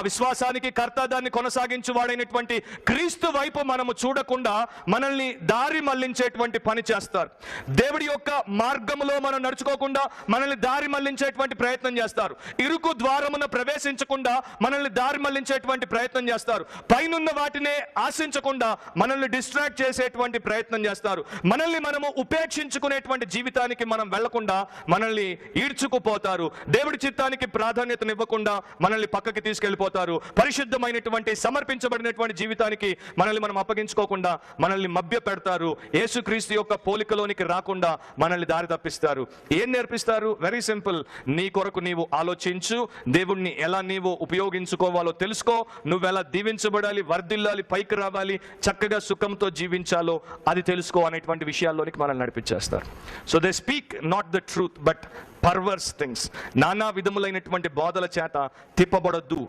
విశ్వాసానికి కర్త దాన్ని కొనసాగించు వాడైనటువంటి క్రీస్తు వైపు మనము చూడకుండా మనల్ని దారి మళ్ళించేటువంటి పని చేస్తారు. దేవుడి యొక్క మార్గములో మనం నడుచుకోకుండా మనల్ని దారి మళ్ళించేటువంటి ప్రయత్నం చేస్తారు. ఇరుకు ద్వారమున ప్రవేశించకుండా మనల్ని దారి మళ్ళించేటువంటి ప్రయత్నం చేస్తారు. పైనున్న వాటినే ఆశించకుండా మనల్ని డిస్ట్రాక్ట్ చేసేటువంటి ప్రయత్నం చేస్తారు. మనల్ని మనము ఉపేక్షించుకునేటువంటి జీవితానికి మనం వెళ్ళకుండా మనల్ని ఈడ్చుకుపోతారు. దేవుడి చిత్తానికి ప్రాధాన్యతనివ్వకుండా మనల్ని పక్కకి తీసుకెళ్ళిపోతారు పరిశుద్ధమైనటువంటి సమర్పించబడినటువంటి జీవితానికి మనల్ని మనం అప్పగించుకోకుండా మనల్ని మభ్య పెడతారు యేసుక్రీస్తు యొక్క పోలికలోనికి రాకుండా మనల్ని దారి తప్పిస్తారు. ఏం నేర్పిస్తారు? వెరీ సింపుల్ నీ కొరకు నీవు ఆలోచించు. దేవుణ్ణి ఎలా నీవు ఉపయోగించుకోవాలో తెలుసుకో. నువ్వెలా దీవించబడాలి వర్ధిల్లాలి పైకి రావాలి చక్కగా సుఖంతో జీవించాలో అది తెలుసుకో అనేటువంటి విషయాల్లోనికి మనల్ని నడిపించేస్తారు. So they speak not the truth but perverse things నానా విధములైనటువంటి బోధల చేత తిప్పబడొద్దు.